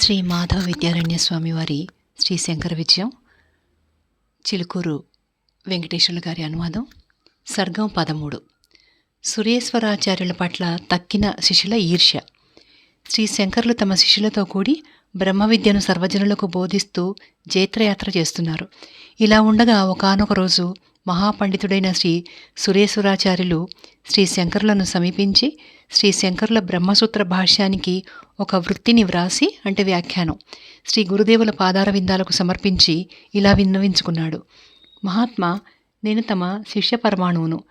శ్రీ మాధవ విద్యారణ్య స్వామి వారి శ్రీ శంకర విజయం చిలుకూరు వెంకటేశ్వర్లు గారి అనువాదం సర్గం పదమూడు. సురేశ్వరాచార్యుల పట్ల తక్కిన శిష్యుల ఈర్ష్య. శ్రీ శంకర్లు తమ శిష్యులతో కూడి బ్రహ్మ విద్యను సర్వజనులకు బోధిస్తూ జైత్రయాత్ర చేస్తున్నారు. ఇలా ఉండగా ఒకానొక రోజు మహాపండితుడైన శ్రీ సురేశ్వరాచార్యులు శ్రీ శంకరులను సమీపించి శ్రీ శంకరుల బ్రహ్మసూత్ర భాష్యానికి ఒక వృత్తిని వ్రాసి అంటే వ్యాఖ్యానం. శ్రీ గురుదేవుల పాదార విందాలకు సమర్పించి ఇలా విన్నవించుకున్నాడు. మహాత్మా నేను తమ శిష్య పరమాణువును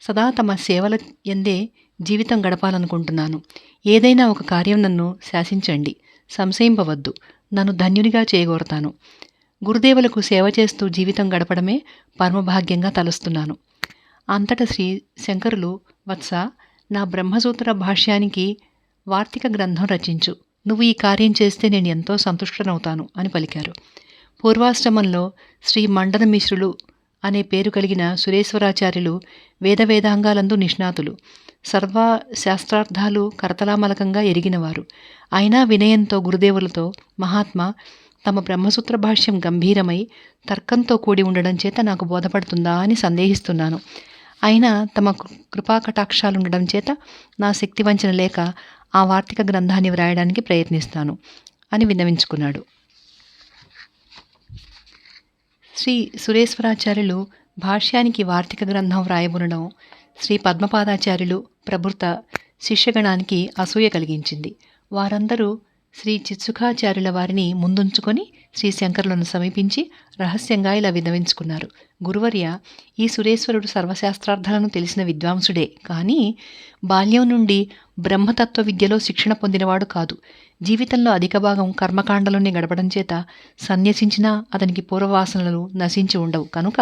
సదా తమ సేవల ఎందే జీవితం గడపాలనుకుంటున్నాను. ఏదైనా ఒక కార్యం నన్ను శాసించండి సంశయింపవద్దు నన్ను ధన్యునిగా చేయగోరతాను. గురుదేవులకు సేవ చేస్తూ జీవితం గడపడమే పరమభాగ్యంగా తలుస్తున్నాను. అంతటా శ్రీ శంకరులు వత్స నా బ్రహ్మసూత్ర భాష్యానికి వార్తిక గ్రంథం రచించు. నువ్వు ఈ కార్యం చేస్తే నేను ఎంతో సంతుష్టనవుతాను అని పలికారు. పూర్వాశ్రమంలో శ్రీ మండన మిశ్రులు అనే పేరు కలిగిన సురేశ్వరాచార్యులు వేద వేదాంగాలందు నిష్ణాతులు. సర్వ శాస్త్రార్థాలు కరతలామలకంగా ఎరిగినవారు. అయినా వినయంతో గురుదేవులతో మహాత్మా తమ బ్రహ్మసూత్ర భాష్యం గంభీరమై తర్కంతో కూడి ఉండడం చేత నాకు బోధపడుతుందా అని సందేహిస్తున్నాను. అయినా తమ కృపాకటాక్షాలు ఉండడం చేత నా శక్తి వంచన లేక ఆ వార్తిక గ్రంథాన్ని వ్రాయడానికి ప్రయత్నిస్తాను అని విన్నవించుకున్నాడు. శ్రీ సురేశ్వరాచార్యులు భాష్యానికి వార్తిక గ్రంథం వ్రాయబునడం శ్రీ పద్మపాదాచార్యులు ప్రభుత శిష్యగణానికి అసూయ కలిగించింది. వారందరూ శ్రీ చిత్సుఖాచార్యుల వారిని ముందుంచుకొని శ్రీ శంకరులను సమీపించి రహస్యంగా ఇలా విన్నవించుకున్నారు. గురువర్య ఈ సురేశ్వరుడు సర్వశాస్త్రార్థాలను తెలిసిన విద్వాంసుడే. కానీ బాల్యం నుండి బ్రహ్మతత్వ విద్యలో శిక్షణ పొందినవాడు కాదు. జీవితంలో అధిక భాగం కర్మకాండలోనే గడపడం చేత సన్యసించినా అతనికి పూర్వవాసనలు నశించి ఉండవు. కనుక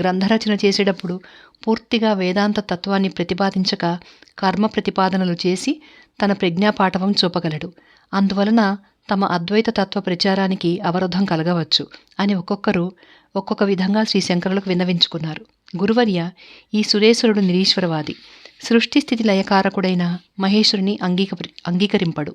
గ్రంథరచన చేసేటప్పుడు పూర్తిగా వేదాంత తత్వాన్ని ప్రతిపాదించక కర్మ ప్రతిపాదనలు చేసి తన ప్రజ్ఞాపాఠవం చూపగలడు. అందువలన తమ అద్వైత తత్వ ప్రచారానికి అవరోధం కలగవచ్చు అని ఒక్కొక్కరు ఒక్కొక్క విధంగా శ్రీ శంకరులకు విన్నవించుకున్నారు. గురువర్య ఈ సురేశ్వరుడు నిరీశ్వరవాది సృష్టి స్థితి లయకారకుడైన మహేశ్వరుని అంగీక అంగీకరింపడు.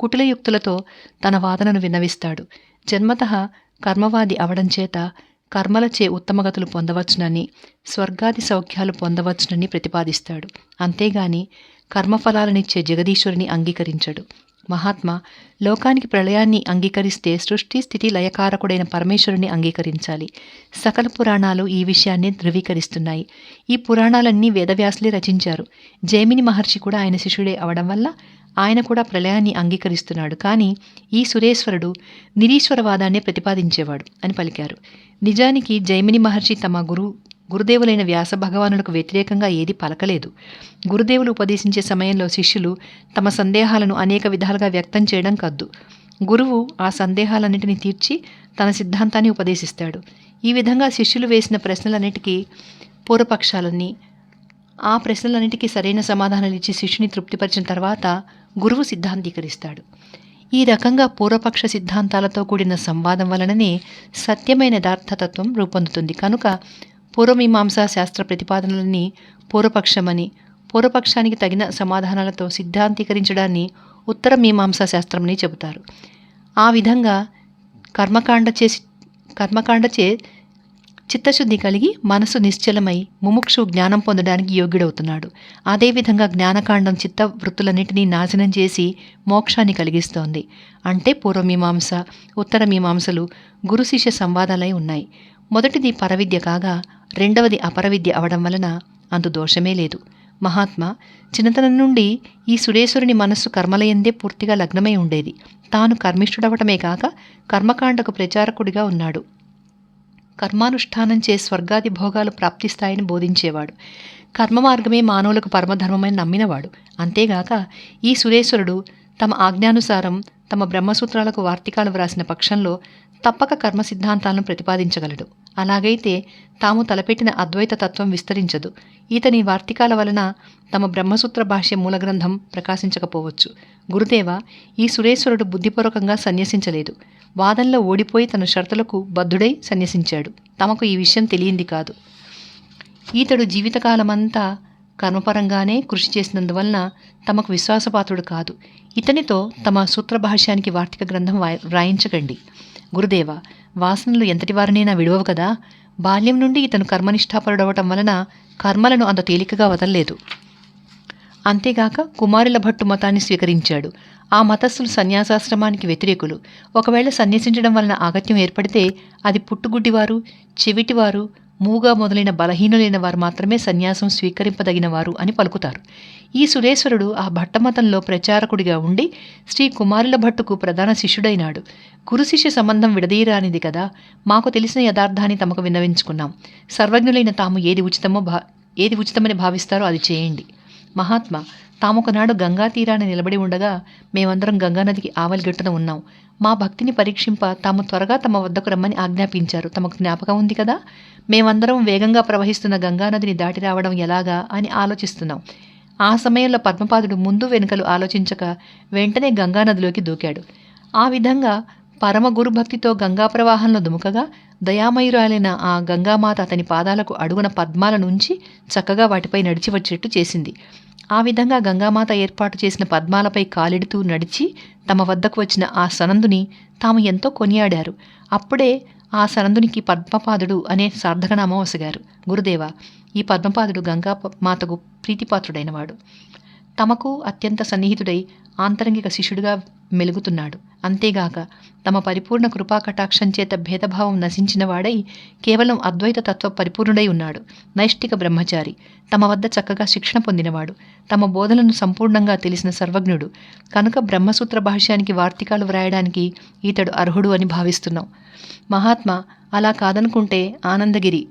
కుటిలయుక్తులతో తన వాదనను విన్నవిస్తాడు. జన్మత కర్మవాది అవడం చేత కర్మలచే ఉత్తమగతులు పొందవచ్చునని స్వర్గాది సౌఖ్యాలు పొందవచ్చునని ప్రతిపాదిస్తాడు. అంతేగాని కర్మఫలాలనిచ్చే జగదీశ్వరుని అంగీకరించడు. మహాత్మా లోకానికి ప్రళయాన్ని అంగీకరిస్తే సృష్టి స్థితి లయకారకుడైన పరమేశ్వరుని అంగీకరించాలి. సకల పురాణాలు ఈ విషయాన్ని ధృవీకరిస్తున్నాయి. ఈ పురాణాలన్నీ వేదవ్యాసులే రచించారు. జైమిని మహర్షి కూడా ఆయన శిష్యుడే అవడం వల్ల ఆయన కూడా ప్రళయాన్ని అంగీకరిస్తున్నాడు. కానీ ఈ సురేశ్వరుడు నిరీశ్వరవాదాన్నే ప్రతిపాదించేవాడు అని పలికారు. నిజానికి జైమిని మహర్షి తమ గురు గురుదేవులైన వ్యాస భగవానులకు వ్యతిరేకంగా ఏది పలకలేదు. గురుదేవులు ఉపదేశించే సమయంలో శిష్యులు తమ సందేహాలను అనేక విధాలుగా వ్యక్తం చేయడం కద్దు. గురువు ఆ సందేహాలన్నింటినీ తీర్చి తన సిద్ధాంతాన్ని ఉపదేశిస్తాడు. ఈ విధంగా శిష్యులు వేసిన ప్రశ్నలన్నిటికీ పూర్వపక్షాలన్నీ ఆ ప్రశ్నలన్నిటికీ సరైన సమాధానాలు ఇచ్చి శిష్యుని తృప్తిపరిచిన తర్వాత గురువు సిద్ధాంతీకరిస్తాడు. ఈ రకంగా పూర్వపక్ష సిద్ధాంతాలతో కూడిన సంవాదం వలననే సత్యమైన యథార్థతత్వం రూపొందుతుంది. కనుక పూర్వమీమాంసా శాస్త్ర ప్రతిపాదనలని పూర్వపక్షమని పూర్వపక్షానికి తగిన సమాధానాలతో సిద్ధాంతీకరించడాన్ని ఉత్తర మీమాంసా శాస్త్రమని చెబుతారు. ఆ విధంగా కర్మకాండ చేసి కర్మకాండచే చిత్తశుద్ధి కలిగి మనసు నిశ్చలమై ముముక్షు జ్ఞానం పొందడానికి యోగ్యుడవుతున్నాడు. అదేవిధంగా జ్ఞానకాండం చిత్త వృత్తులన్నింటినీ నాశనం చేసి మోక్షాన్ని కలిగిస్తోంది. అంటే పూర్వమీమాంస ఉత్తర మీమాంసలు గురు శిష్య సంవాదాలై ఉన్నాయి. మొదటిది పరవిద్య కాగా రెండవది అపరవిద్య అవడం వలన అందు దోషమే లేదు. మహాత్మా చిన్నతనం నుండి ఈ సురేశ్వరుని మనస్సు కర్మలయందే పూర్తిగా లగ్నమై ఉండేది. తాను కర్మిష్ఠుడవటమే కాక కర్మకాండకు ప్రచారకుడిగా ఉన్నాడు. కర్మానుష్ఠానం చే స్వర్గాది భోగాలు ప్రాప్తిస్తాయని బోధించేవాడు. కర్మ మార్గమే మానవులకు పరమధర్మమని నమ్మినవాడు. అంతేగాక ఈ సురేశ్వరుడు తమ ఆజ్ఞానుసారం తమ బ్రహ్మసూత్రాలకు వార్తికాలు వ్రాసిన పక్షంలో తప్పక కర్మ సిద్ధాంతాలను ప్రతిపాదించగలడు. అలాగైతే తాము తలపెట్టిన అద్వైత తత్వం విస్తరించదు. ఈతని వార్తికాల వలన తమ బ్రహ్మసూత్ర భాష్య మూలగ్రంథం ప్రకాశించకపోవచ్చు. గురుదేవ ఈ సురేశ్వరుడు బుద్ధిపూర్వకంగా సన్యసించలేదు. వాదనలో ఓడిపోయి తన షరతులకు బద్ధుడై సన్యసించాడు. తమకు ఈ విషయం తెలియంది కాదు. ఈతడు జీవితకాలమంతా కర్మపరంగానే కృషి చేసినందువలన తమకు విశ్వాసపాత్రుడు కాదు. ఇతనితో తమ సూత్రభాష్యానికి వార్తిక గ్రంథం వాయ- వ్రాయించకండి. గురుదేవ వాసనలు ఎంతటి వారినైనా విడవవు కదా. బాల్యం నుండి ఇతను కర్మనిష్టాపరుడవటం వలన కర్మలను అంత తేలికగా వదలలేదు. అంతేగాక కుమారుల భట్టు మతాన్ని స్వీకరించాడు. ఆ మతస్థులు సన్యాసాశ్రమానికి వ్యతిరేకులు. ఒకవేళ సన్యసించడం వలన ఆగత్యం ఏర్పడితే అది పుట్టుగుడ్డివారు చెవిటివారు మూగా మొదలైన బలహీనులైన వారు మాత్రమే సన్యాసం స్వీకరింపదగిన వారు అని పలుకుతారు. ఈ సురేశ్వరుడు ఆ భట్టమతంలో ప్రచారకుడిగా ఉండి శ్రీ కుమారుల భట్టుకు ప్రధాన శిష్యుడైనాడు. గురు శిష్య సంబంధం విడదీయరానిది కదా మాకు తెలిసిన యథార్థాన్ని తమకు విన్నవించుకున్నాం. సర్వజ్ఞులైన తాము ఏది ఉచితమో భా ఏది ఉచితమని భావిస్తారో అది చేయండి. మహాత్మా తామొకనాడు గంగా తీరాన నిలబడి ఉండగా మేమందరం గంగానదికి ఆవలిగట్టున ఉన్నాం. మా భక్తిని పరీక్షింప తాము త్వరగా తమ వద్దకు రమ్మని ఆజ్ఞాపించారు. తమకు జ్ఞాపకం ఉంది కదా? మేమందరం వేగంగా ప్రవహిస్తున్న గంగానదిని దాటి రావడం ఎలాగా అని ఆలోచిస్తున్నాం. ఆ సమయంలో పద్మపాదుడు ముందు వెనుకలు ఆలోచించక వెంటనే గంగానదిలోకి దూకాడు. ఆ విధంగా పరమ గురుభక్తితో గంగా ప్రవాహంలో దుముకగా దయామయురాలైన ఆ గంగామాత అతని పాదాలకు అడుగున పద్మాల నుంచి చక్కగా వాటిపై నడిచి వచ్చేట్టు చేసింది. ఆ విధంగా గంగామాత ఏర్పాటు చేసిన పద్మాలపై కాలిడుతూ నడిచి తమ వద్దకు వచ్చిన ఆ సనందుని తాము ఎంతో కొనియాడారు. అప్పుడే ఆ సనందునికి పద్మపాదుడు అనే సార్థకనామం వసగారు. గురుదేవ ఈ పద్మపాదుడు గంగా మాతకు ప్రీతిపాత్రుడైనవాడు. తమకు అత్యంత సన్నిహితుడై ఆంతరంగిక శిష్యుడిగా మెలుగుతున్నాడు. అంతేగాక తమ పరిపూర్ణ కృపాకటాక్షం చేత భేదభావం నశించిన వాడై కేవలం అద్వైత తత్వ పరిపూర్ణుడై ఉన్నాడు. నైష్టిక బ్రహ్మచారి. తమ వద్ద చక్కగా శిక్షణ పొందినవాడు. తమ బోధనను సంపూర్ణంగా తెలిసిన సర్వజ్ఞుడు. కనుక బ్రహ్మసూత్ర భాష్యానికి వార్తికాలు వ్రాయడానికి ఈతడు అర్హుడు అని భావిస్తున్నాం. మహాత్మా అలా కాదనుకుంటే ఆనందగిరి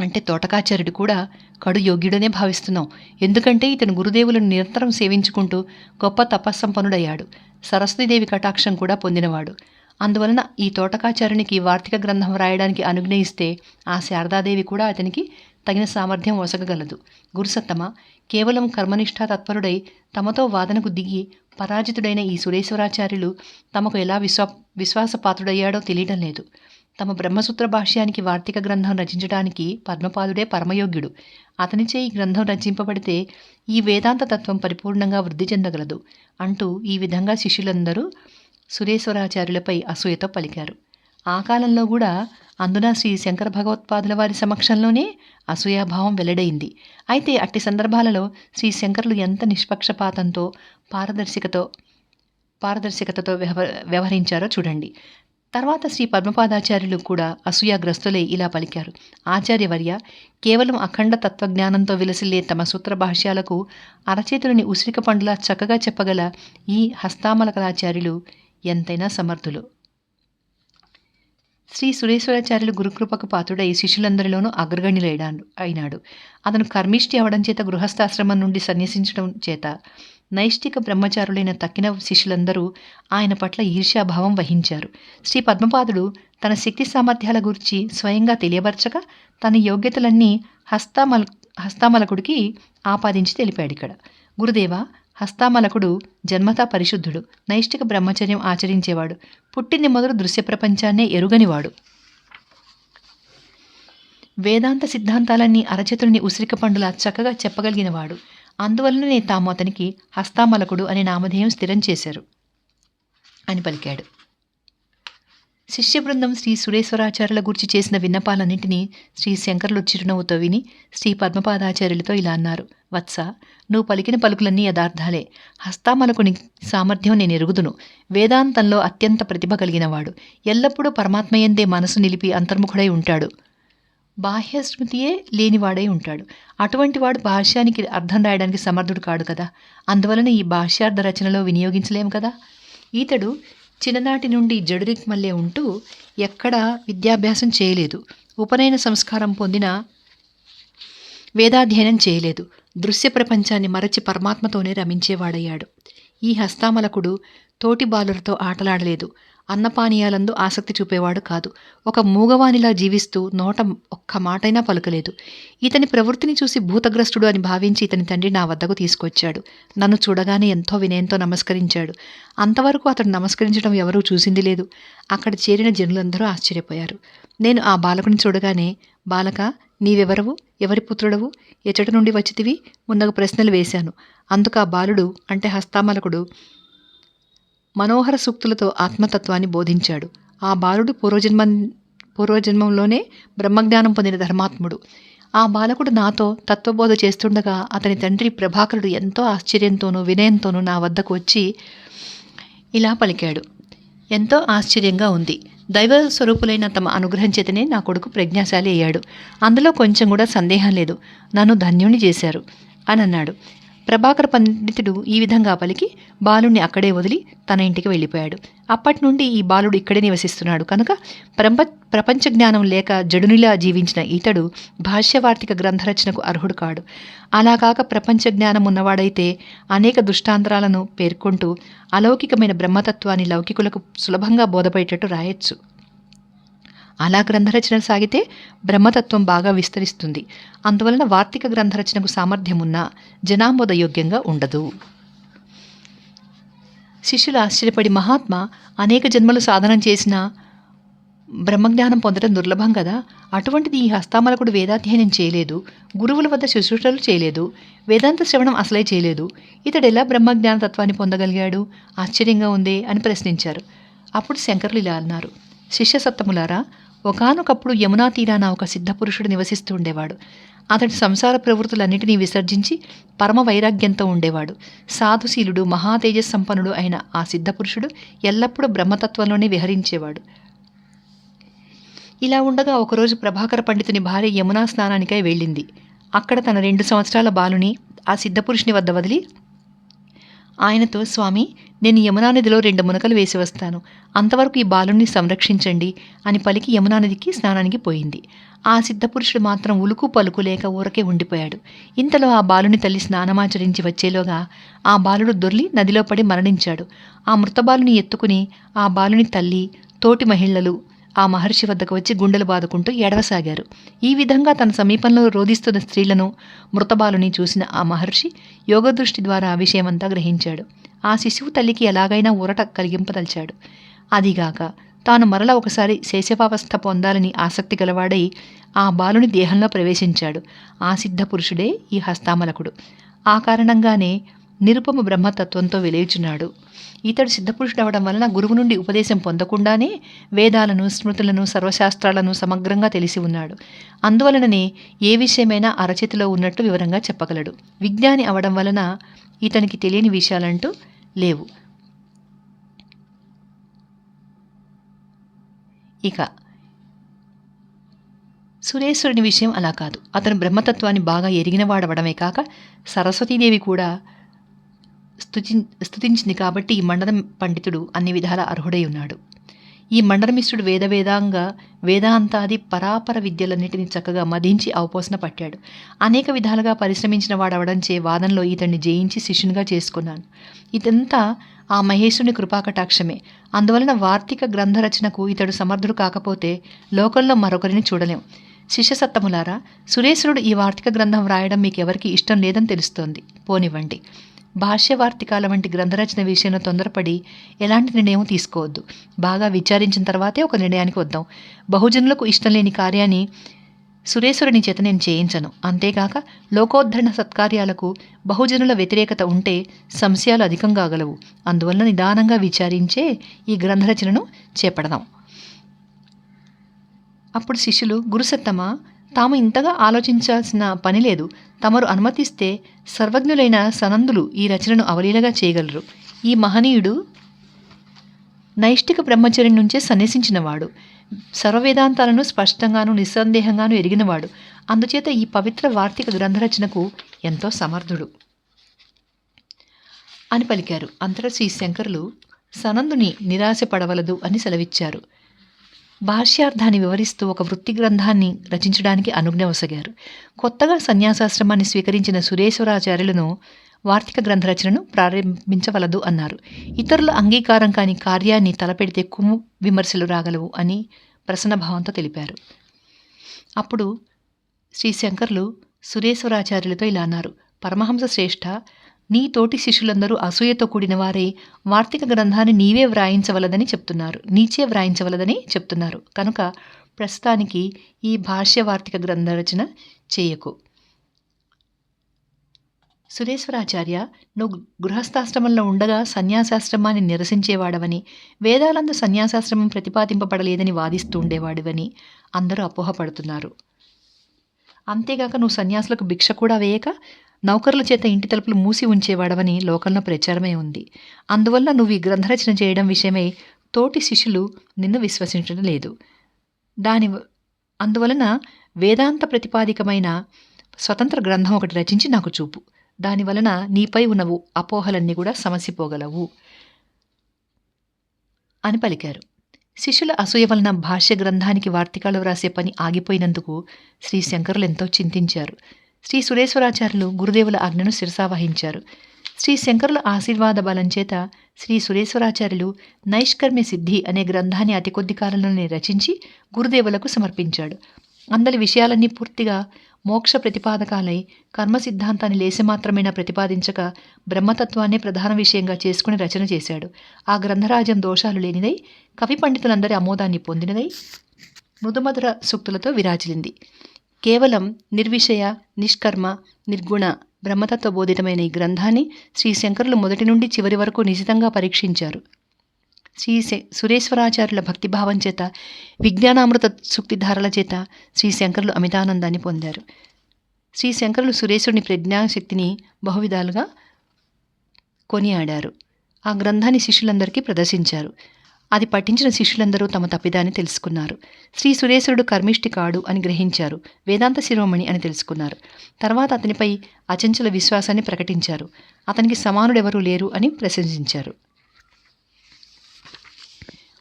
అంటే తోటకాచార్యుడు కూడా కడు యోగ్యుడనే భావిస్తున్నాం. ఎందుకంటే ఇతను గురుదేవులను నిరంతరం సేవించుకుంటూ గొప్ప తపస్సంపన్నుడయ్యాడు. సరస్వతీదేవి కటాక్షం కూడా పొందినవాడు. అందువలన ఈ తోటకాచార్యునికి వార్తిక గ్రంథం రాయడానికి అనుజ్ఞయిస్తే ఆ శారదాదేవి కూడా అతనికి తగిన సామర్థ్యం ఒసగగలదు. గురుసత్తమ కేవలం కర్మనిష్ఠా తత్పరుడై తమతో వాదనకు దిగి పరాజితుడైన ఈ సురేశ్వరాచార్యులు తమకు ఎలా విశ్వా విశ్వాసపాత్రుడయ్యాడో తెలియడం లేదు. తమ బ్రహ్మసూత్ర భాష్యానికి వార్తిక గ్రంథం రచించడానికి పద్మపాదుడే పరమయోగ్యుడు. అతనిచే ఈ గ్రంథం రచింపబడితే ఈ వేదాంత తత్వం పరిపూర్ణంగా వృద్ధి చెందగలదు అంటూ ఈ విధంగా శిష్యులందరూ సురేశ్వరాచార్యులపై అసూయతో పలికారు. ఆ కాలంలో కూడా అందున శ్రీ శంకర భగవత్పాదుల వారి సమక్షంలోనే అసూయాభావం వెల్లడైంది. అయితే అట్టి సందర్భాలలో శ్రీ శంకరులు ఎంత నిష్పక్షపాతంతో పారదర్శకతో పారదర్శకతతో వ్యవహ వ్యవహరించారో చూడండి. తర్వాత శ్రీ పద్మపాదాచార్యులు కూడా అసూయాగ్రస్తులై ఇలా పలికారు. ఆచార్యవర్య కేవలం అఖండ తత్వజ్ఞానంతో విలసిల్లే తమ సూత్ర భాష్యాలకు అరచేతులని ఉసిరిక పండులా చక్కగా చెప్పగల ఈ హస్తామలకలాచార్యులు ఎంతైనా సమర్థులు. శ్రీ సురేశ్వరాచార్యులు గురుకృపకు పాత్రుడై శిష్యులందరిలోనూ అగ్రగణ్యులైనాడు అయినాడు. అతను కర్మిష్టి అవడం చేత గృహస్థాశ్రమం నుండి సన్యసించడం చేత నైష్టిక బ్రహ్మచారులైన తక్కిన శిష్యులందరూ ఆయన పట్ల ఈర్ష్యాభావం వహించారు. శ్రీ పద్మపాదుడు తన శక్తి సామర్థ్యాల గురించి స్వయంగా తెలియబరచగా తన యోగ్యతలన్నీ హస్తామల్ హస్తామలకుడికి ఆపాదించి తెలిపాడు ఇక్కడ. గురుదేవ హస్తామలకుడు జన్మతా పరిశుద్ధుడు నైష్టిక బ్రహ్మచర్యం ఆచరించేవాడు పుట్టింది మొదలు దృశ్య ప్రపంచాన్నే ఎరుగనివాడు. వేదాంత సిద్ధాంతాలన్నీ అరచేతుల్ని ఉసిరిక పండులా చక్కగా చెప్పగలిగినవాడు. అందువలననే తాము అతనికి హస్తామలకుడు అనే నామధేయం స్థిరం చేశారు అని పలికాడు. శిష్య బృందం శ్రీ సురేశ్వరాచార్యుల గురించి చేసిన విన్నపాలన్నింటినీ శ్రీ శంకరులు చిరునవ్వుతో విని శ్రీ పద్మపాదాచార్యులతో ఇలా అన్నారు. వత్స నువ్వు పలికిన పలుకులన్నీ యథార్థాలే. హస్తామలకుని సామర్థ్యం నేను ఎరుగుదును. వేదాంతంలో అత్యంత ప్రతిభ కలిగినవాడు. ఎల్లప్పుడూ పరమాత్మయందే మనసు నిలిపి అంతర్ముఖుడై ఉంటాడు. బాహ్య స్మృతియే లేనివాడై ఉంటాడు. అటువంటి వాడు భాష్యానికి అర్థం రాయడానికి సమర్థుడు కాడు కదా. అందువలన ఈ భాష్యార్థ రచనలో వినియోగించలేము కదా. ఈతడు చిన్ననాటి నుండి జడురిక్మల్లే ఉంటూ ఎక్కడా విద్యాభ్యాసం చేయలేదు. ఉపనయన సంస్కారం పొందిన వేదాధ్యయనం చేయలేదు. దృశ్య ప్రపంచాన్ని మరచి పరమాత్మతోనే రమించేవాడయ్యాడు. ఈ హస్తామలకుడు తోటి బాలులతో ఆటలాడలేదు. అన్నపానీయాలందు ఆసక్తి చూపేవాడు కాదు. ఒక మూగవానిలా జీవిస్తూ నోట ఒక్క మాటైనా పలుకలేదు. ఇతని ప్రవృత్తిని చూసి భూతగ్రస్తుడు అని భావించి ఇతని తండ్రి నా వద్దకు తీసుకొచ్చాడు. నన్ను చూడగానే ఎంతో వినయంతో నమస్కరించాడు. అంతవరకు అతడు నమస్కరించడం ఎవరూ చూసింది లేదు. అక్కడ చేరిన జనులందరూ ఆశ్చర్యపోయారు. నేను ఆ బాలకుని చూడగానే బాలక నీవెవరవు? ఎవరి పుత్రుడవు? ఎచ్చట నుండి వచ్చితివి? మున్నగు ప్రశ్నలు వేశాను. అందుకు ఆ బాలుడు అంటే హస్తామలకుడు మనోహర సూక్తులతో ఆత్మతత్వాన్ని బోధించాడు. ఆ బాలుడు పూర్వజన్మ పూర్వజన్మంలోనే బ్రహ్మజ్ఞానం పొందిన ధర్మాత్ముడు. ఆ బాలకుడు నాతో తత్వబోధ చేస్తుండగా అతని తండ్రి ప్రభాకరుడు ఎంతో ఆశ్చర్యంతోనూ వినయంతోనూ నా వద్దకు వచ్చి ఇలా పలికాడు. ఎంతో ఆశ్చర్యంగా ఉంది. దైవ స్వరూపులైన తమ అనుగ్రహం చేతనే నా కొడుకు ప్రజ్ఞాశాలి అయ్యాడు. అందులో కొంచెం కూడా సందేహం లేదు. నన్ను ధన్యుని చేశారు అని అన్నాడు. ప్రభాకర పండితుడు ఈ విధంగా పలికి బాలుణ్ణి అక్కడే వదిలి తన ఇంటికి వెళ్ళిపోయాడు. అప్పటి నుండి ఈ బాలుడు ఇక్కడే నివసిస్తున్నాడు. కనుక ప్రపంచ ప్రపంచ జ్ఞానం లేక జడునిలా జీవించిన ఇతడు భాష్యవార్తిక గ్రంథరచనకు అర్హుడు కాడు. అలా కాక ప్రపంచ జ్ఞానం ఉన్నవాడైతే అనేక దుష్టాంతరాలను పేర్కొంటూ అలౌకికమైన బ్రహ్మతత్వాన్ని లౌకికులకు సులభంగా బోధపడేటట్టు రాయొచ్చు. అలా గ్రంథరచన సాగితే బ్రహ్మతత్వం బాగా విస్తరిస్తుంది. అందువలన వార్తిక గ్రంథరచనకు సామర్థ్యం ఉన్నా జనామోదయోగ్యంగా ఉండదు. శిష్యులు ఆశ్చర్యపడి మహాత్మ అనేక జన్మలు సాధనం చేసిన బ్రహ్మజ్ఞానం పొందడం దుర్లభం కదా? అటువంటిది ఈ హస్తామలకుడు వేదాధ్యయనం చేయలేదు. గురువుల వద్ద శుశ్రూషలు చేయలేదు. వేదాంత శ్రవణం అసలే చేయలేదు. ఇతడు ఎలా బ్రహ్మజ్ఞాన తత్వాన్ని పొందగలిగాడు? ఆశ్చర్యంగా ఉందే? అని ప్రశ్నించారు. అప్పుడు శంకరులు ఇలా అన్నారు. శిష్య సత్తములారా ఒకనొకప్పుడు యమునా తీరాన ఒక సిద్ధపురుషుడు నివసిస్తూ ఉండేవాడు. అతడి సంసార ప్రవృత్తులన్నిటినీ విసర్జించి పరమ వైరాగ్యంతో ఉండేవాడు. సాధుశీలుడు మహాతేజస్ సంపన్నుడు అయిన ఆ సిద్ధపురుషుడు ఎల్లప్పుడూ బ్రహ్మతత్వంలోనే విహరించేవాడు. ఇలా ఉండగా ఒకరోజు ప్రభాకర పండితుని భార్య యమునా స్నానానికై వెళ్ళింది. అక్కడ తన రెండు సంవత్సరాల బాలుని ఆ సిద్ధపురుషుని వద్ద వదిలి ఆయనతో స్వామి నేను యమునా నదిలో రెండు మునకలు వేసి వస్తాను. అంతవరకు ఈ బాలుణ్ణి సంరక్షించండి అని పలికి యమునా నదికి స్నానానికి పోయింది. ఆ సిద్ధపురుషుడు మాత్రం ఉలుకు పలుకు లేక ఊరకే ఉండిపోయాడు. ఇంతలో ఆ బాలుని తల్లి స్నానమాచరించి వచ్చేలోగా ఆ బాలుడు దొర్లి నదిలో పడి మరణించాడు. ఆ మృతబాలుని ఎత్తుకుని ఆ బాలుని తల్లి తోటి మహిళలు ఆ మహర్షి వద్దకు వచ్చి గుండెలు బాదుకుంటూ ఎడవసాగారు ఈ విధంగా తన సమీపంలో రోధిస్తున్న స్త్రీలను మృతబాలుని చూసిన ఆ మహర్షి యోగదృష్టి ద్వారా ఆ విషయమంతా గ్రహించాడు. ఆ శిశువు తల్లికి ఎలాగైనా ఊరట కలిగింపదలిచాడు. అదిగాక తాను మరల ఒకసారి శేషవావస్థ పొందాలని ఆసక్తి గలవాడై ఆ బాలుని దేహంలో ప్రవేశించాడు. ఆ సిద్ధ పురుషుడే ఈ హస్తామలకుడు. ఆ కారణంగానే నిరుపమ బ్రహ్మతత్వంతో వెలేచున్నాడు ఇతడు సిద్ధపురుషుడు అవడం వలన గురువు నుండి ఉపదేశం పొందకుండానే వేదాలను స్మృతులను సర్వశాస్త్రాలను సమగ్రంగా తెలిసి ఉన్నాడు. అందువలననే ఏ విషయమైనా అరచేతిలో ఉన్నట్టు వివరంగా చెప్పగలడు. విజ్ఞాని అవడం వలన ఇతనికి తెలియని విషయాలంటూ లేవు. ఇక సురేశ్వరుని విషయం అలా కాదు. అతను బ్రహ్మతత్వాన్ని బాగా ఎరిగినవాడవడమే కాక సరస్వతీదేవి కూడా స్తుతి స్తుతించింది కాబట్టి ఈ మండలం పండితుడు అన్ని విధాల అర్హుడై ఉన్నాడు. ఈ మండలమిశ్రుడు వేద వేదాంగ వేదాంతాది పరాపర విద్యలన్నిటిని చక్కగా మదించి అవపోసన పట్టాడు. అనేక విధాలుగా పరిశ్రమించిన వాడవడంచే వాదనలో ఇతన్ని జయించి శిష్యునిగా చేసుకున్నాను. ఇదంతా ఆ మహేశుని కృపాకటాక్షమే. అందువలన వార్తిక గ్రంథ రచనకు ఇతడు సమర్థుడు కాకపోతే లోకంలో మరొకరిని చూడలేం. శిష్యసత్తములారా సురేశ్వరుడు ఈ వార్తిక గ్రంథం వ్రాయడం మీకెవరికి ఇష్టం లేదని తెలుస్తోంది. పోనివ్వండి. భాష్యవార్తికాల వంటి గ్రంథరచన విషయంలో తొందరపడి ఎలాంటి నిర్ణయం తీసుకోవద్దు. బాగా విచారించిన తర్వాతే ఒక నిర్ణయానికి వద్దాం. బహుజనులకు ఇష్టం లేని కార్యాన్ని సురేశ్వరుని చేత నేను చేయించను. అంతేకాక లోకోద్ధరణ సత్కార్యాలకు బహుజనుల వ్యతిరేకత ఉంటే సంశయాలు అధికం కాగలవు అందువల్ల నిదానంగా విచారించే ఈ గ్రంథరచనను చేపడదాం. అప్పుడు శిష్యులు గురుసత్తమ తాము ఇంతగా ఆలోచించాల్సిన పని లేదు. తమరు అనుమతిస్తే సర్వజ్ఞులైన సనందులు ఈ రచనను అవలీలగా చేయగలరు. ఈ మహనీయుడు నైష్టిక బ్రహ్మచర్యం నుంచే సన్యసించినవాడు. సర్వవేదాంతాలను స్పష్టంగాను నిస్సందేహంగాను ఎరిగినవాడు. అందుచేత ఈ పవిత్ర వార్తిక గ్రంథరచనకు ఎంతో సమర్థుడు. అని పలికారు. అంతటా శ్రీ శంకరులు సనందుని నిరాశపడవలదు అని సెలవిచ్చారు. భాష్యార్థాన్ని వివరిస్తూ ఒక వృత్తి గ్రంథాన్ని రచించడానికి అనుజ్ఞవసగారు కొత్తగా సన్యాసాశ్రమాన్ని స్వీకరించిన సురేశ్వరాచార్యులను వార్తిక గ్రంథ రచనను ప్రారంభించవలదు అన్నారు. ఇతరుల అంగీకారం కాని కార్యాన్ని తలపెడితే కుమ్ము విమర్శలు రాగలవు అని ప్రసన్నభావంతో తెలిపారు. అప్పుడు శ్రీ శంకర్లు సురేశ్వరాచార్యులతో ఇలా అన్నారు. పరమహంస శ్రేష్ఠ నీ తోటి శిష్యులందరూ అసూయతో కూడిన వారే వార్తిక గ్రంథాన్ని నీవే వ్రాయించవలదని చెప్తున్నారు. నీచే వ్రాయించవలదని చెప్తున్నారు. కనుక ప్రస్తుతానికి ఈ భాష్య వార్తిక గ్రంథ రచన చేయకు. సురేశ్వరాచార్య నువ్వు గృహస్థాశ్రమంలో ఉండగా సన్యాసాశ్రమాన్ని నిరసించేవాడవని వేదాలందు సన్యాసాశ్రమం ప్రతిపాదింపబడలేదని వాదిస్తూ ఉండేవాడివని అందరూ అపోహపడుతున్నారు. అంతేగాక నువ్వు సన్యాసులకు భిక్ష కూడా వేయక నౌకర్ల చేత ఇంటి తలుపులు మూసి ఉంచేవాడవని లోకంలో ప్రచారమే ఉంది. అందువల్ల నువ్వు ఈ గ్రంథరచన చేయడం విషయమై తోటి శిష్యులు నిన్ను విశ్వసించడం లేదు. దాని అందువలన వేదాంత ప్రతిపాదికమైన స్వతంత్ర గ్రంథం ఒకటి రచించి నాకు చూపు. దానివలన నీపై ఉన్న అపోహలన్నీ కూడా సమసిపోగలవు అని పలికారు. శిష్యుల అసూయ వలన భాష్య గ్రంథానికి వార్తికాలు వ్రాసే పని ఆగిపోయినందుకు శ్రీ శంకరులు ఎంతో చింతించారు. శ్రీ సురేశ్వరాచార్యులు గురుదేవుల ఆజ్ఞను శిరసావహించారు శ్రీ శంకరుల ఆశీర్వాద బలం చేత శ్రీ సురేశ్వరాచార్యులు నైష్కర్మ్య సిద్ధి అనే గ్రంథాన్ని అతి కొద్ది కాలంలోనే రచించి గురుదేవులకు సమర్పించాడు. అందరి విషయాలన్నీ పూర్తిగా మోక్ష ప్రతిపాదకాలై కర్మ సిద్ధాంతాన్ని లేసమాత్రమైనా ప్రతిపాదించక బ్రహ్మతత్వాన్నే ప్రధాన విషయంగా చేసుకుని రచన చేశాడు. ఆ గ్రంథరాజ్యం దోషాలు లేనిదై కవి పండితులందరి ఆమోదాన్ని పొందినదై మృదుమధుర సూక్తులతో విరాజిలింది కేవలం నిర్విషయ నిష్కర్మ నిర్గుణ బ్రహ్మతత్వ బోధితమైన ఈ గ్రంథాన్ని శ్రీ శంకరులు మొదటి నుండి చివరి వరకు నిశితంగా పరీక్షించారు. శ్రీ సురేశ్వరాచార్యుల భక్తిభావం చేత విజ్ఞానామృత సూక్తిధారల చేత శ్రీ శంకరులు అమితానందాన్ని పొందారు. శ్రీ శంకరులు సురేశ్వరుని ప్రజ్ఞాశక్తిని బహువిధాలుగా కొనియాడారు. ఆ గ్రంథాన్ని శిష్యులందరికీ ప్రదర్శించారు. అది పఠించిన శిష్యులందరూ తమ తప్పిదాన్ని తెలుసుకున్నారు. శ్రీ సురేశ్వరుడు కర్మిష్టి కాడు అని గ్రహించారు. వేదాంత శిరోమణి అని తెలుసుకున్నారు. తర్వాత అతనిపై అచంచల విశ్వాసాన్ని ప్రకటించారు. అతనికి సమానుడెవరూ లేరు అని ప్రశంసించారు.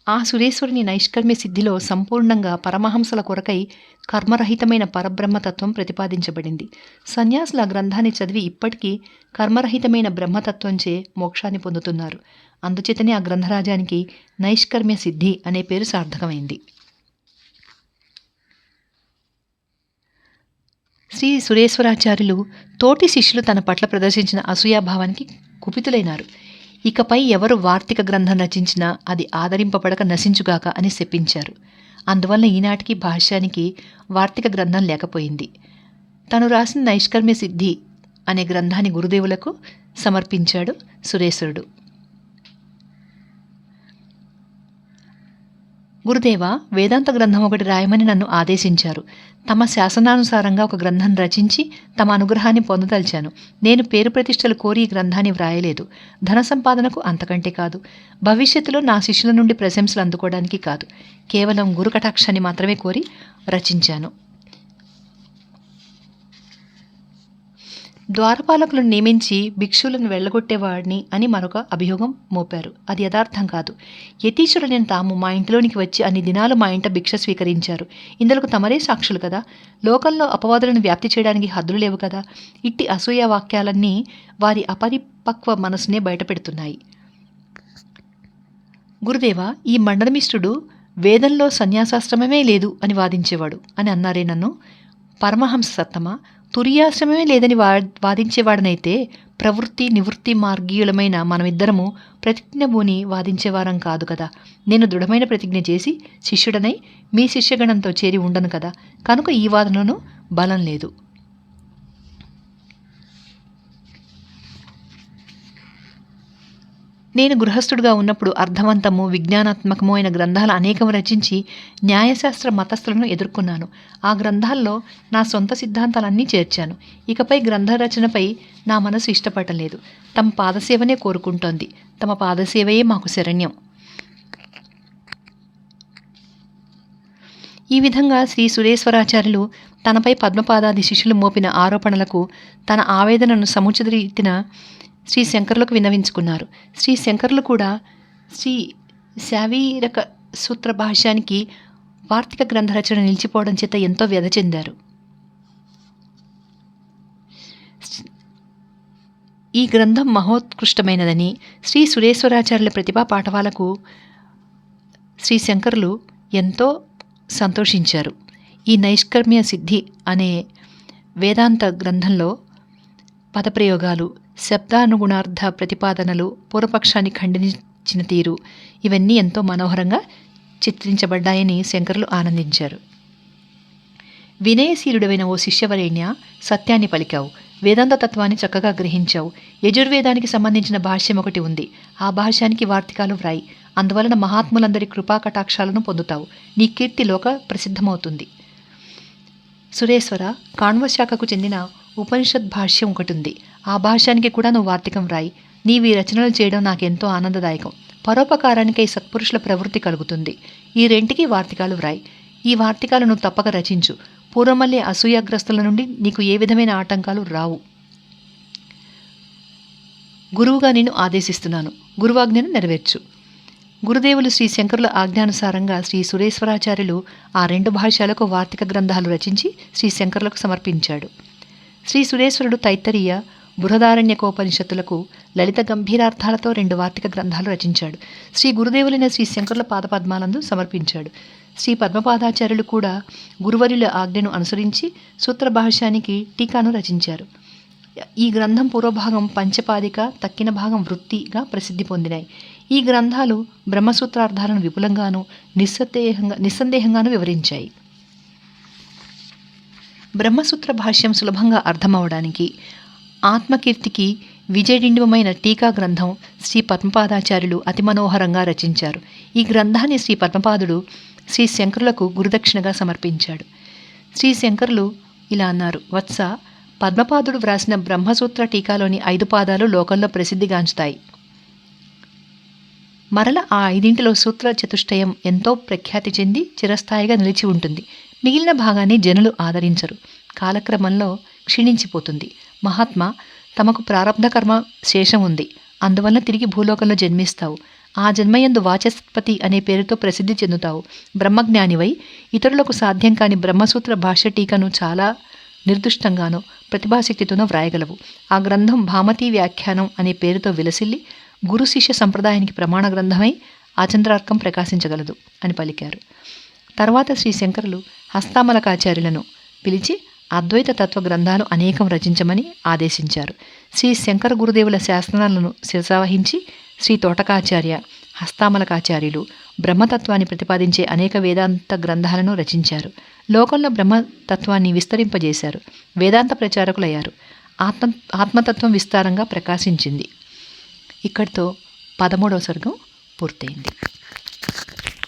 ఆ సురేశ్వరుని నైష్కర్మ్య సిద్ధిలో సంపూర్ణంగా పరమహంసల కొరకై కర్మరహితమైన పరబ్రహ్మతత్వం ప్రతిపాదించబడింది. సన్యాసుల గ్రంథాన్ని చదివి ఇప్పటికీ కర్మరహితమైన బ్రహ్మతత్వంచే మోక్షాన్ని పొందుతున్నారు. అందుచేతనే ఆ గ్రంథరాజానికి నైష్కర్మ్య సిద్ధి అనే పేరు సార్థకమైంది. శ్రీ సురేశ్వరాచార్యులు తోటి శిష్యులు తన పట్ల ప్రదర్శించిన అసూయాభావానికి కుపితులైనారు. ఇకపై ఎవరు వార్తిక గ్రంథం రచించినా అది ఆదరింపబడక నశించుగాక అని శపించారు. అందువల్ల ఈనాటికి భాష్యానికి వార్తిక గ్రంథం లేకపోయింది. తను రాసిన నైష్కర్మ్య సిద్ధి అనే గ్రంథాన్ని గురుదేవులకు సమర్పించాడు సురేశ్వరుడు. గురుదేవ వేదాంత గ్రంథం ఒకటి రాయమని నన్ను ఆదేశించారు. తమ శాసనానుసారంగా ఒక గ్రంథం రచించి తమ అనుగ్రహాన్ని పొందదలిచాను. నేను పేరు ప్రతిష్టలు కోరి ఈ గ్రంథాన్ని వ్రాయలేదు. ధన సంపాదనకు అంతకంటే కాదు. భవిష్యత్తులో నా శిష్యుల నుండి ప్రశంసలు అందుకోవడానికి కాదు. కేవలం గురు కటాక్షాన్ని మాత్రమే కోరి రచించాను. ద్వారపాలకులను నియమించి భిక్షులను వెళ్ళగొట్టేవాడిని అని మరొక అభియోగం మోపారు. అది యథార్థం కాదు. యతీశ్వరులైన తాము మా ఇంటిలోనికి వచ్చి అన్ని దినాలు మా ఇంట భిక్ష స్వీకరించారు. ఇందులకు తమరే సాక్షులు కదా? లోకంలో అపవాదులను వ్యాప్తి చేయడానికి హద్దులు లేవు కదా? ఇట్టి అసూయ వాక్యాలన్నీ వారి అపరిపక్వ మనసునే బయటపెడుతున్నాయి. గురుదేవ ఈ మండలమిష్టుడు వేదంలో సన్యాసాశ్రమమే లేదు అని వాదించేవాడు అని అన్నారే నన్ను? పరమహంస సత్తమ? తురియాశ్రమమే లేదని వా వాదించేవాడనైతే ప్రవృత్తి నివృత్తి మార్గీయులమైన మనమిద్దరము ప్రతిజ్ఞ భూని వాదించేవారం కాదు కదా. నేను దృఢమైన ప్రతిజ్ఞ చేసి శిష్యుడనై మీ శిష్యగణంతో చేరి ఉండను కదా. కనుక ఈ వాదనను బలం లేదు. నేను గృహస్థుడిగా ఉన్నప్పుడు అర్థవంతము విజ్ఞానాత్మకము అయిన గ్రంథాలు అనేకం రచించి న్యాయశాస్త్ర మతస్థులను ఎదుర్కొన్నాను. ఆ గ్రంథాల్లో నా సొంత సిద్ధాంతాలన్నీ చేర్చాను. ఇకపై గ్రంథ రచనపై నా మనసు ఇష్టపడలేదు తమ పాదసేవనే కోరుకుంటోంది. తమ పాదసేవయే మాకు శరణ్యం. ఈ విధంగా శ్రీ సురేశ్వరాచార్యులు తనపై పద్మపాదాది శిష్యులు మోపిన ఆరోపణలకు తన ఆవేదనను సముచిత శ్రీ శంకర్లకు విన్నవించుకున్నారు. శ్రీ శంకర్లు కూడా శ్రీ శావీరక సూత్ర భాష్యానికి వార్తిక గ్రంథ రచన నిలిచిపోవడం చేత ఎంతో వ్యధ చెందారు. ఈ గ్రంథం మహోత్కృష్టమైనదని శ్రీ సురేశ్వరాచార్యుల ప్రతిభా పాఠవాలకు శ్రీ శంకరులు ఎంతో సంతోషించారు. ఈ నైష్కర్మ్య సిద్ధి అనే వేదాంత గ్రంథంలో పదప్రయోగాలు శబ్దానుగుణార్థ ప్రతిపాదనలు పూర్వపక్షాన్ని ఖండించిన తీరు. ఇవన్నీ ఎంతో మనోహరంగా చిత్రించబడ్డాయని శంకరులు ఆనందించారు. వినయశీలుడైన ఓ శిష్యవరేణ్య సత్యాన్ని పలికావు. వేదాంత తత్వాన్ని చక్కగా గ్రహించావు. యజుర్వేదానికి సంబంధించిన భాష్యం ఒకటి ఉంది. ఆ భాష్యానికి వార్తికాలు వ్రాయి. అందువలన మహాత్ములందరి కృపా కటాక్షాలను పొందుతావు. నీ కీర్తి లోక ప్రసిద్ధమవుతుంది. సురేశ్వర కాణ్వ శాఖకు చెందిన ఉపనిషత్ భాష్యం ఒకటి ఉంది. ఆ భాష్యానికి కూడా నువ్వు వార్తికం రాయి. నీవి రచనలు చేయడం నాకెంతో ఆనందదాయకం. పరోపకారానికై సత్పురుషుల ప్రవృత్తి కలుగుతుంది. ఈ రెంటికి వార్తికాలు వ్రాయి. ఈ వార్తికాలను తప్పక రచించు. పూర్వమల్లి అసూయాగ్రస్తుల నుండి నీకు ఏ విధమైన ఆటంకాలు రావు. గురువుగా నేను ఆదేశిస్తున్నాను. గురువాజ్ఞను నెరవేర్చు. గురుదేవులు శ్రీ శంకరుల ఆజ్ఞానుసారంగా శ్రీ సురేశ్వరాచార్యులు ఆ రెండు భాష్యాలకు వార్తిక గ్రంథాలు రచించి శ్రీ శంకరులకు సమర్పించాడు. శ్రీ సురేశ్వరుడు తైత్తరీయ బృహదారణ్యకోపనిషత్తులకు లలిత గంభీరార్థాలతో రెండు వార్తిక గ్రంథాలు రచించాడు. శ్రీ గురుదేవులైన శ్రీ శంకరుల పాదపద్మాలందు సమర్పించాడు. శ్రీ పద్మపాదాచార్యులు కూడా గురువర్యుల ఆజ్ఞను అనుసరించి సూత్ర భాష్యానికి టీకాను రచించారు. ఈ గ్రంథం పూర్వభాగం పంచపాదిక తక్కిన భాగం వృత్తిగా ప్రసిద్ధి పొందినాయి. ఈ గ్రంథాలు బ్రహ్మసూత్రార్థాలను విపులంగాను నిస్సందేహంగా నిస్సందేహంగాను వివరించాయి. బ్రహ్మసూత్ర భాష్యం సులభంగా అర్థమవడానికి ఆత్మకీర్తికి విజయడిండివమైన టీకా గ్రంథం శ్రీ పద్మపాదాచార్యులు అతి మనోహరంగా రచించారు. ఈ గ్రంథాన్ని శ్రీ పద్మపాదుడు శ్రీ శంకరులకు గురుదక్షిణగా సమర్పించాడు. శ్రీ శంకరులు ఇలా అన్నారు వత్స పద్మపాదుడు వ్రాసిన బ్రహ్మసూత్ర టీకాలోని ఐదు పాదాలు లోకంలో ప్రసిద్ధిగాంచుతాయి. మరల ఆ ఐదింటిలో సూత్ర చతుష్టయం ఎంతో ప్రఖ్యాతి చెంది చిరస్థాయిగా నిలిచి ఉంటుంది. మిగిలిన భాగాన్ని జనులు ఆదరించరు. కాలక్రమంలో క్షీణించిపోతుంది. మహాత్మా తమకు ప్రారంధ కర్మ శేషం ఉంది అందువల్ల తిరిగి భూలోకంలో జన్మిస్తావు. ఆ జన్మయందు వాచస్పతి అనే పేరుతో ప్రసిద్ధి చెందుతావు. బ్రహ్మజ్ఞానివై ఇతరులకు సాధ్యం కాని బ్రహ్మసూత్ర భాష్య టీకను చాలా నిర్దుష్టంగానో ప్రతిభాశక్తితోనో వ్రాయగలవు. ఆ గ్రంథం భామతి వ్యాఖ్యానం అనే పేరుతో విలసిల్లి గురు శిష్య సంప్రదాయానికి ప్రమాణ గ్రంథమై ఆచంద్రార్కం ప్రకాశించగలదు అని పలికారు. తర్వాత శ్రీ శంకరులు హస్తామలకాచార్యులను పిలిచి అద్వైత తత్వ గ్రంథాలు అనేకం రచించమని ఆదేశించారు. శ్రీ శంకర గురుదేవుల శాసనాలను శిరసావహించి శ్రీ తోటకాచార్య హస్తామలకాచార్యులు బ్రహ్మతత్వాన్ని ప్రతిపాదించే అనేక వేదాంత గ్రంథాలను రచించారు. లోకంలో బ్రహ్మతత్వాన్ని విస్తరింపజేశారు. వేదాంత ప్రచారకులయ్యారు. ఆత్మ ఆత్మతత్వం విస్తారంగా ప్రకాశించింది. ఇక్కడితో పదమూడవ సర్గం పూర్తయింది.